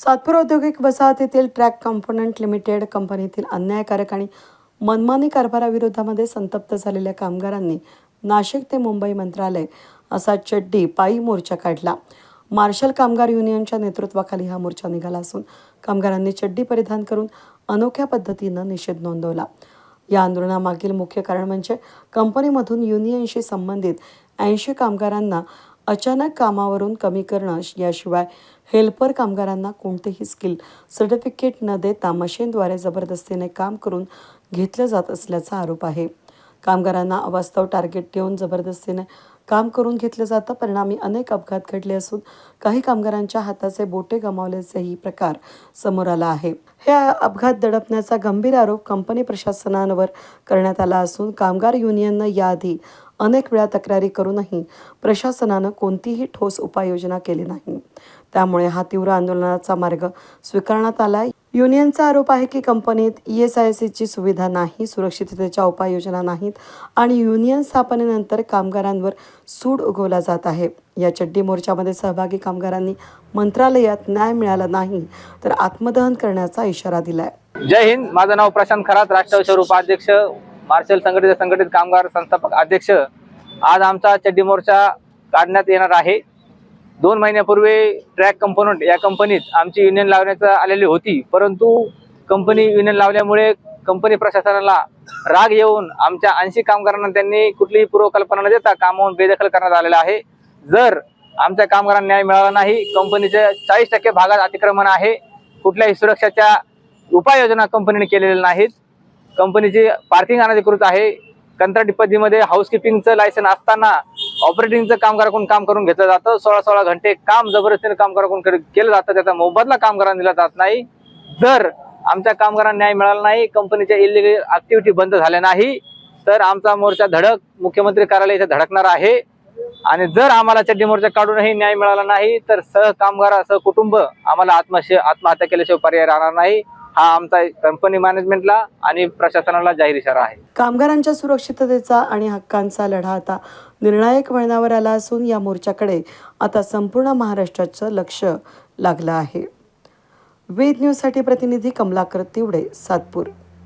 सातपूर औद्योगिक वसाहतीतील track component limited कंपनीतील अन्यायकारक आणि मनमानी कारभाराविरोधामध्ये संतप्त झालेल्या कामगारांनी नाशिक ते मुंबई मंत्रालय असा चड्डी पायी मोर्चा काढला. मार्शल कामगार युनियनच्या नेतृत्वाखाली हा मोर्चा निघाला असून कामगारांनी चड्डी परिधान करून अनोख्या पद्धतीनं निषेध नोंदवला. या आंदोलनामागील मुख्य कारण म्हणजे कंपनीमधून युनियनशी संबंधित ऐंशी कामगारांना अचानक कामावरून कमी करणं याशिवाय हेल्पर कामगारांना कोणतेही स्किल सर्टिफिकेट न देता मशीनद्वारे जबरदस्तीने काम करून घेतलं जात असल्याचा आरोप आहे. कामगारांना अवास्तव टार्गेट देऊन जबरदस्तीने काम करून घेतलं जातं. परिणामी अनेक अपघात घडले असून काही कामगारांच्या हाताचे बोटे गमावल्याचेही प्रकार समोर आला आहे. हे अपघात दडपण्याचा गंभीर आरोप कंपनी प्रशासनावर करण्यात आला असून कामगार युनियननं याआधी अनेक वेळा तक्रारी करूनही प्रशासनानं कोणतीही ठोस उपाययोजना केली नाही. त्यामुळे हा तीव्र आंदोलनाचा मार्ग स्वीकारण्यात आला युनियनचा आरोप आहे की कंपनीत ई एस आय सीची सुविधा नाही सुरक्षिततेच्या उपाययोजना नाहीत आणि युनियन स्थापनेनंतर कामगारांवर सूड उगवला जात आहे. या चड्डी मोर्चामध्ये सहभागी कामगारांनी मंत्रालयात न्याय मिळाला नाही तर आत्मदहन करण्याचा इशारा दिलाय. जय हिंद. माझं नाव प्रशांत खरात राष्ट्रवादी उपाध्यक्ष मार्शल संघटित संघटित कामगार संस्थापक अध्यक्ष आज आमचा चड्डी मोर्चा काढण्यात येणार आहे. दोन महिन्यापूर्वी ट्रॅक कंपोनंट या कंपनीत आमची युनियन लावण्यात आलेली होती. परंतु कंपनी युनियन लावल्यामुळे कंपनी प्रशासनाला राग येऊन आमच्या ऐंशी कामगारांना त्यांनी कुठलीही पूर्वकल्पना न देता कामावून बेदखल करण्यात आलेला आहे. जर आमच्या कामगारांना न्याय मिळाला नाही कंपनीच्या चाळीस टक्के भागात अतिक्रमण आहे. कुठल्याही सुरक्षाच्या उपाययोजना कंपनीने केलेल्या नाहीत. कंपनीची पार्किंग अनधिकृत आहे. कंत्राटी पद्धतीमध्ये हाऊसकीपिंगचं लायसन असताना ऑपरेटिंगचं कामगाराकडून काम करून घेतलं जातं? सोळा सोळा घंटे काम जबरदस्तीने कामगाराकडून केलं जातं? त्याचा मोबदला कामगारांना दिला जात नाही. जर आमच्या कामगारांना न्याय मिळाला नाही कंपनीच्या इलिगल ऍक्टिव्हिटी बंद झाल्या नाही तर आमचा मोर्चा धडक मुख्यमंत्री कार्यालय इथे धडकणार आहे. आणि जर आम्हाला चड्डी मोर्चा काढूनही न्याय मिळाला नाही तर सह कामगार सह कुटुंब आम्हाला आत्महत्या आत्महत्या केल्याशिवाय पर्याय राहणार नाही. हा आमचा कंपनी मॅनेजमेंटला आणि प्रशासनाला जाहीर इशारा आहे. कामगारांच्या सुरक्षिततेचा आणि हक्कांचा लढा आता निर्णायक वळणावर आला असून या मोर्चाकडे आता संपूर्ण महाराष्ट्राचं लक्ष लागलं आहे. वेद न्यूजसाठी प्रतिनिधी कमलाकर तिवडे सातपूर.